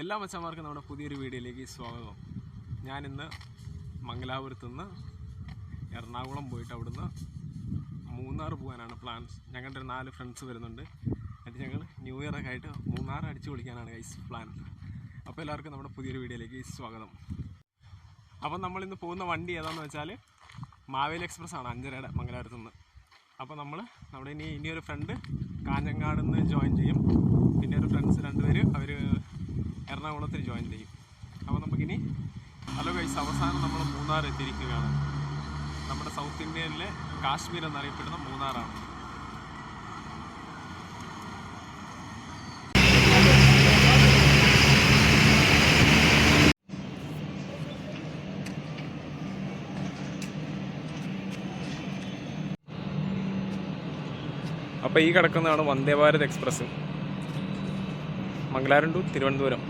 എല്ലാ മച്ചന്മാർക്കും നമ്മുടെ പുതിയൊരു വീഡിയോയിലേക്ക് സ്വാഗതം. ഞാനിന്ന് മംഗലാപുരത്ത് നിന്ന് എറണാകുളം പോയിട്ട് അവിടുന്ന് മൂന്നാർ പോകാനാണ് പ്ലാൻസ് ഞങ്ങളുടെ ഒരു നാല് ഫ്രണ്ട്സ് വരുന്നുണ്ട്. എന്നിട്ട് ഞങ്ങൾ ന്യൂ ഇയർ ഒക്കെ ആയിട്ട് മൂന്നാർ അടിച്ചു പൊളിക്കാനാണ് ഗൈസ് പ്ലാൻ അപ്പോൾ എല്ലാവർക്കും നമ്മുടെ പുതിയൊരു വീഡിയോയിലേക്ക് സ്വാഗതം. അപ്പം നമ്മളിന്ന് പോകുന്ന വണ്ടി ഏതാണെന്ന് വെച്ചാൽ മാവേലി എക്സ്പ്രസ് ആണ് അഞ്ചരയുടെ മംഗലാപുരത്ത് നിന്ന്. അപ്പോൾ നമ്മൾ നമ്മുടെ ഇനി ഇനിയൊരു ഫ്രണ്ട് കാഞ്ഞങ്ങാട് നിന്ന് ജോയിൻ ചെയ്യും. പിന്നെ ഒരു ഫ്രണ്ട്സ് രണ്ടുപേര് അവർ എറണാകുളത്തിൽ ജോയിൻ ചെയ്യും. അപ്പോൾ നമുക്കിനി ഹലോ ഗൈസ് അവസാനം നമ്മൾ മൂന്നാർ എത്തിയിരിക്കുകയാണ്. നമ്മുടെ സൗത്ത് ഇന്ത്യയിലെ കാശ്മീർ എന്നറിയപ്പെടുന്ന മൂന്നാറാണ്. അപ്പോൾ ഈ കിടക്കുന്നതാണ് വന്ദേ ഭാരത് എക്സ്പ്രസ്. മംഗലാരം ടു തിരുവനന്തപുരം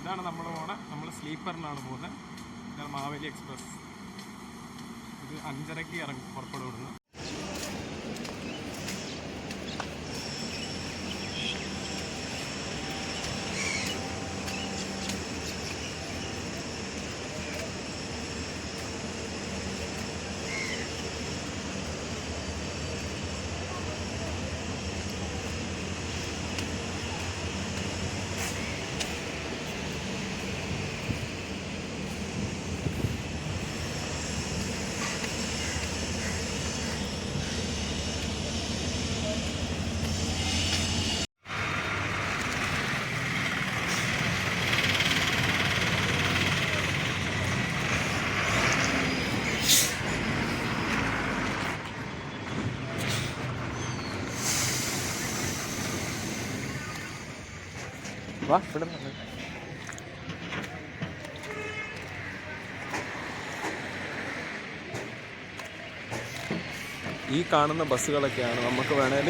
ഇതാണ് നമ്മൾ പോണ നമ്മൾ സ്ലീപ്പറിനാണ് പോകുന്നത് ഇതാണ് മാവേലി എക്സ്പ്രസ് ഇത് അഞ്ചരയ്ക്ക് ഇറങ്ങും പുറപ്പെടും വാ ഇവിടെ ഈ കാണുന്ന ബസ്സുകളൊക്കെയാണ് നമുക്ക് വേണേൽ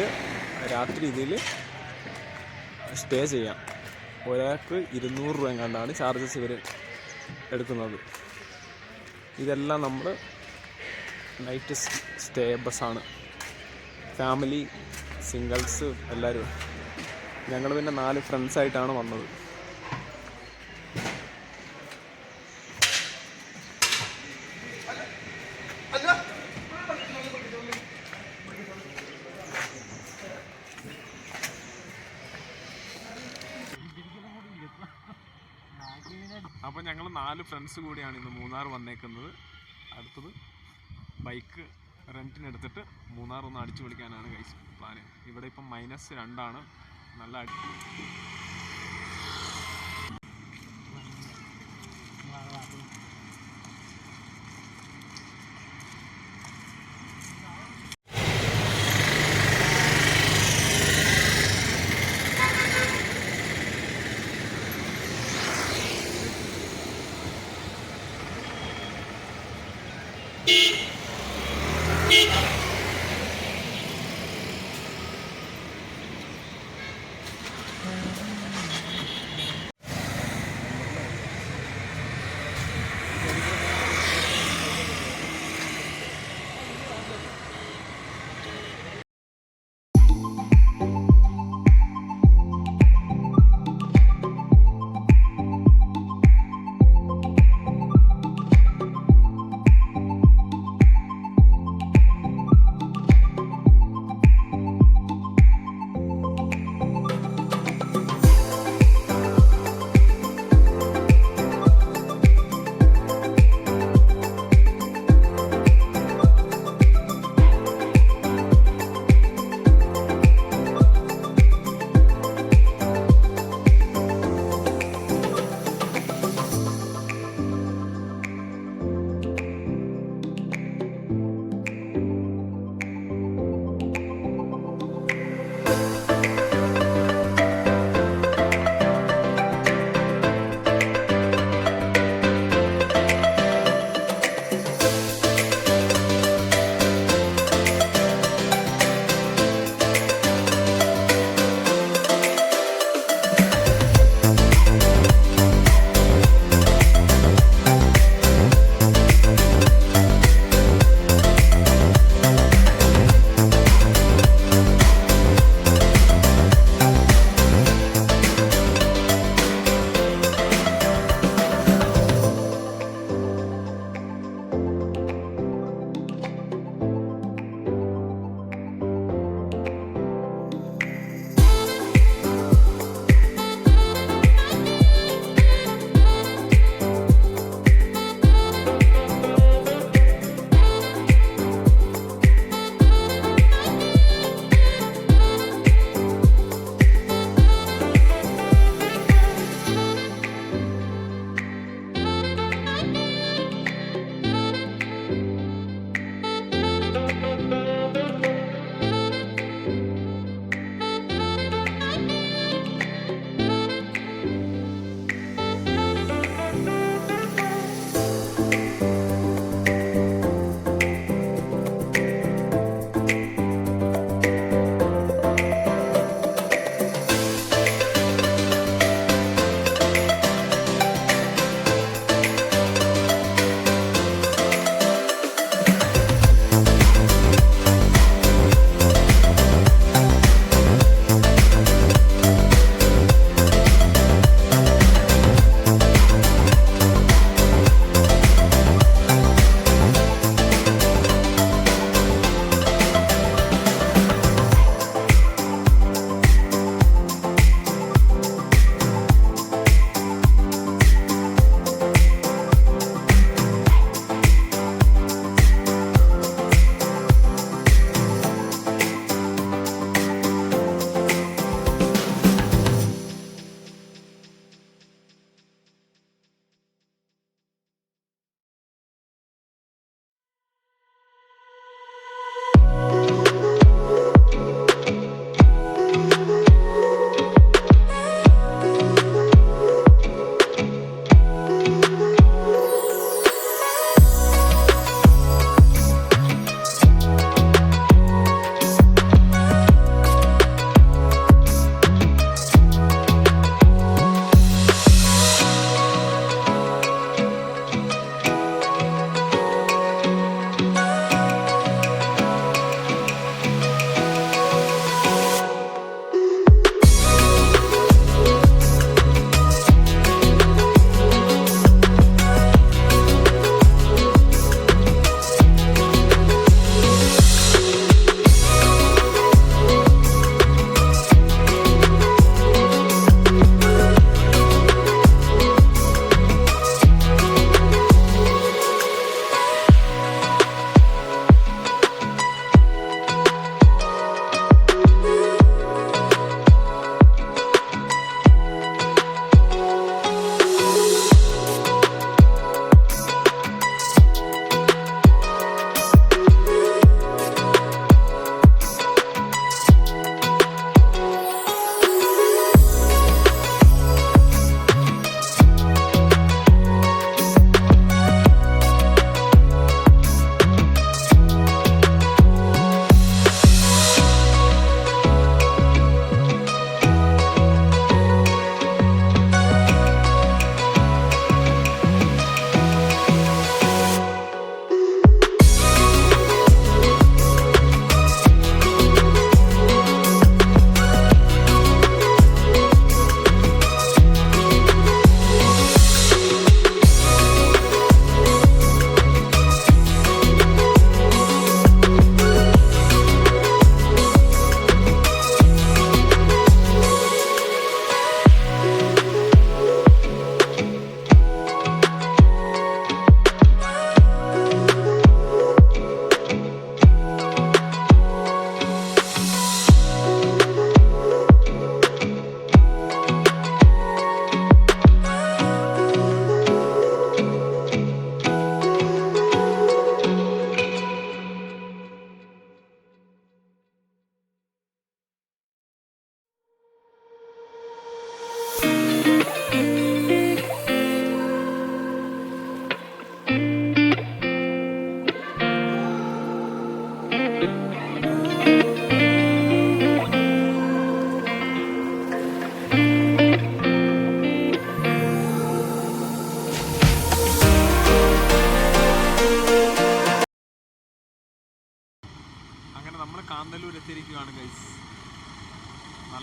രാത്രി ഇതിൽ സ്റ്റേ ചെയ്യാം. ഒരാൾക്ക് ഇരുന്നൂറ് രൂപ കണ്ടാണ് ചാർജസ് ഇവർ എടുക്കുന്നത്. ഇതെല്ലാം നമ്മൾ നൈറ്റ് സ്റ്റേ ബസ്സാണ്. ഫാമിലി സിംഗിൾസ് എല്ലാവരും. ഞങ്ങൾ പിന്നെ നാല് ഫ്രണ്ട്സ് ആയിട്ടാണ് വന്നത്. അപ്പോൾ ഞങ്ങൾ നാല് ഫ്രണ്ട്സ് കൂടിയാണ് ഇന്ന് മൂന്നാർ വന്നേക്കുന്നത്. അടുത്തത് ബൈക്ക് റെന്റിനെടുത്തിട്ട് മൂന്നാർ ഒന്ന് അടിച്ചു പൊളിക്കാനാണ് കൈസ് പ്ലാന് ഇവിടെ ഇപ്പം മൈനസ് രണ്ടാണ്. நல்லா Thank you.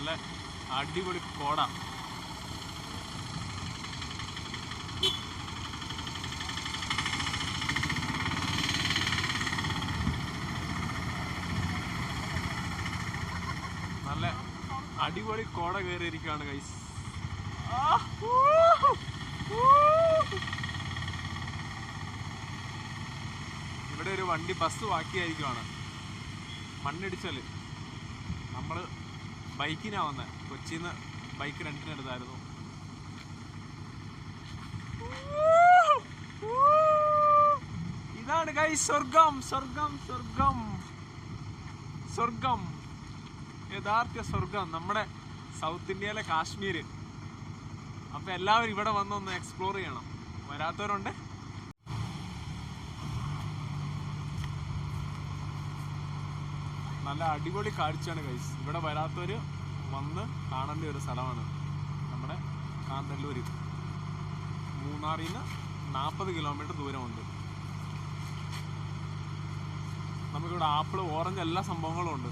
നല്ല അടിപൊളി കോട. നല്ല അടിപൊളി കോട കയറിയിരിക്കുകയാണ് ഗൈസ് ഇവിടെ ഒരു വണ്ടി ബസ് ബാക്കിയായിരിക്കുവാണ്. മണ്ണിടിച്ചാൽ ബൈക്കിനാ വന്നത് കൊച്ചിയിൽ നിന്ന് ബൈക്ക് രണ്ടിനെടുത്തായിരുന്നു ഇതാണ് കൈ സ്വർഗം സ്വർഗം സ്വർഗം സ്വർഗം യഥാർത്ഥ സ്വർഗം നമ്മുടെ സൗത്ത് ഇന്ത്യയിലെ കാശ്മീര്. അപ്പൊ എല്ലാവരും ഇവിടെ വന്നൊന്ന് എക്സ്പ്ലോർ ചെയ്യണം. വരാത്തവരുണ്ട്. നല്ല അടിപൊളി കാഴ്ചയാണ് ഗൈസ് ഇവിടെ വരാത്തവർ വന്ന് കാണേണ്ട ഒരു സ്ഥലമാണ് നമ്മുടെ കാന്തല്ലൂർ മൂന്നാറിൽ നിന്ന് നാൽപ്പത് കിലോമീറ്റർ ദൂരമുണ്ട്. നമുക്കിവിടെ ആപ്പിൾ ഓറഞ്ച് എല്ലാ സംഭവങ്ങളും ഉണ്ട്.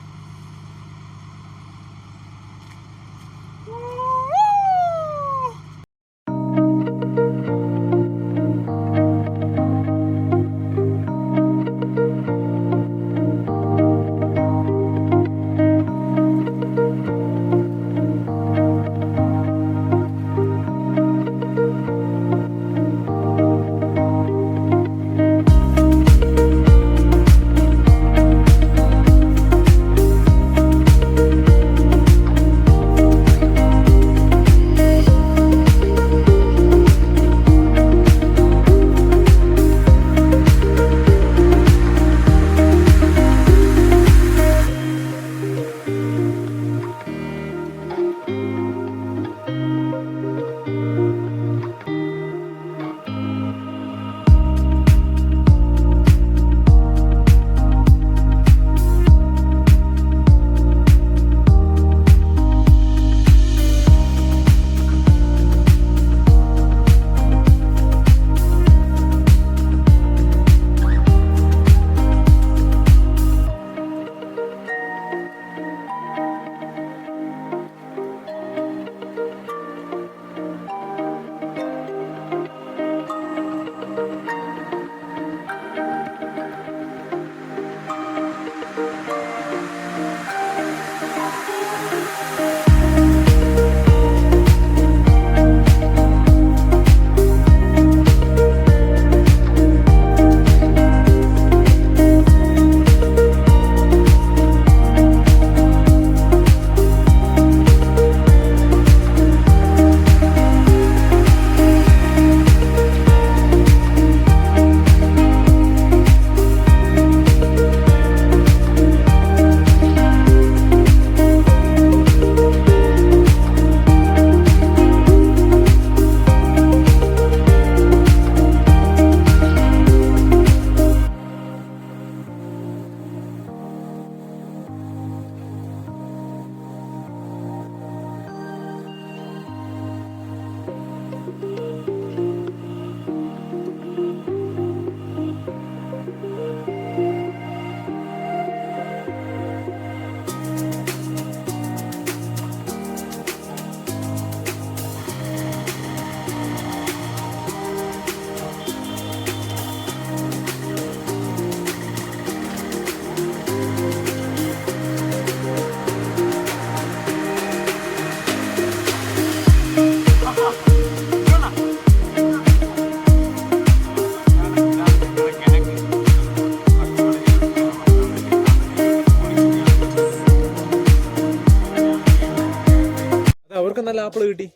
ആപ്പിൾ കിട്ടി.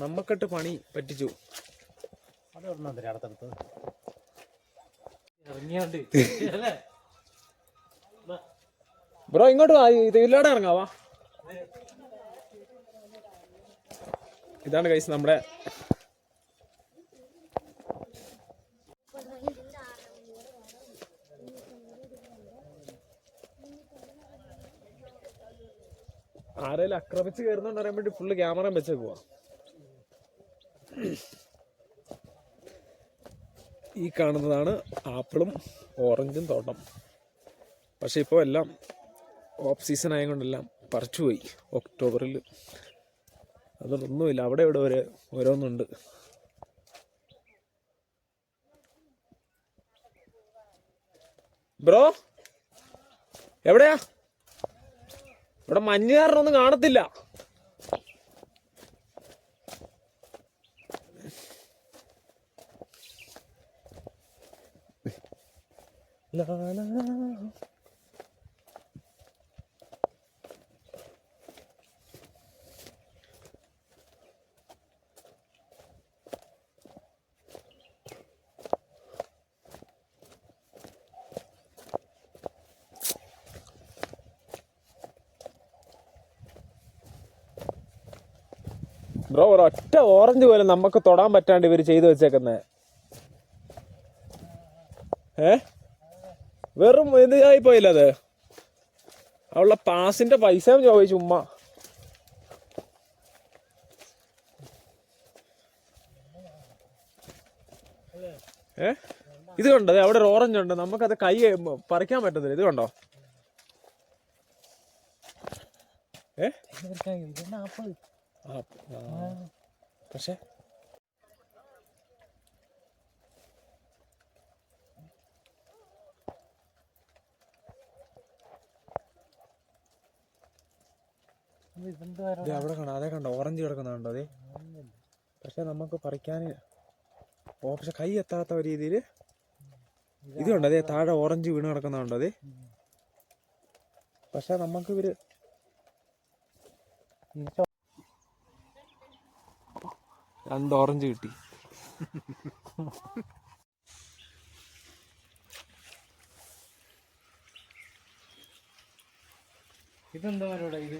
നമ്മക്കട്ട് പണി പറ്റിച്ചു. ബ്രോ ഇങ്ങോട്ട് വാ. ഇത് ഇല്ലാടെ ഇറങ്ങാവാ ഇതാണ് കൈസ് നമ്മുടെ ആക്രമിച്ച് കയറുന്നോണ്ട് അറിയാൻ വേണ്ടി ഫുള്ള് ക്യാമറ വെച്ചേക്കുവാ ഈ കാണുന്നതാണ് ആപ്പിളും ഓറഞ്ചും തോട്ടം. പക്ഷെ ഇപ്പോൾ എല്ലാം ഓഫ് സീസൺ ആയതുകൊണ്ടെല്ലാം പറിച്ചു പോയി ഒക്ടോബറിൽ. അതൊന്നുമില്ല അവിടെ ഇവിടെ ഒരു ഓരോന്നുണ്ട്. ബ്രോ എവിടെയാ? ഇവിടെ മഞ്ഞ് കാരണം ഒന്നും കാണത്തില്ല ലാ. ഒരൊറ്റ ഓറഞ്ച് പോലെ നമുക്ക് തൊടാൻ പറ്റാണ്ട് ഇവർ ചെയ്തു വെച്ചേക്കുന്നത് ഏ? വെറും ഇതായി പോയില്ല അത്? അവളുടെ പാസിന്റെ പൈസ ചോദിച്ചു ഉമ്മ. ഏ? ഇത് കണ്ടോ? അവിടെ ഒരു ഓറഞ്ച് ഉണ്ട്. നമുക്കത് കൈ പറിക്കാൻ പറ്റത്തില്ല. ഇത് കണ്ടോ? ഏ? പക്ഷേ അവിടെ കാണാം. അതേ കണ്ടോ? ഓറഞ്ച് കിടക്കുന്നുണ്ടോ അതെ പക്ഷെ നമുക്ക് പറിക്കാൻ ഓ പക്ഷെ കൈ എത്താത്ത രീതിയിൽ ഇതുണ്ട് കണ്ടോ? അതെ താഴെ ഓറഞ്ച് വീണ് കിടക്കുന്നുണ്ടോ അതെ പക്ഷെ നമുക്ക് ഇവർ രണ്ട് ഓറഞ്ച് കിട്ടി. ഇതെന്താ ഇത്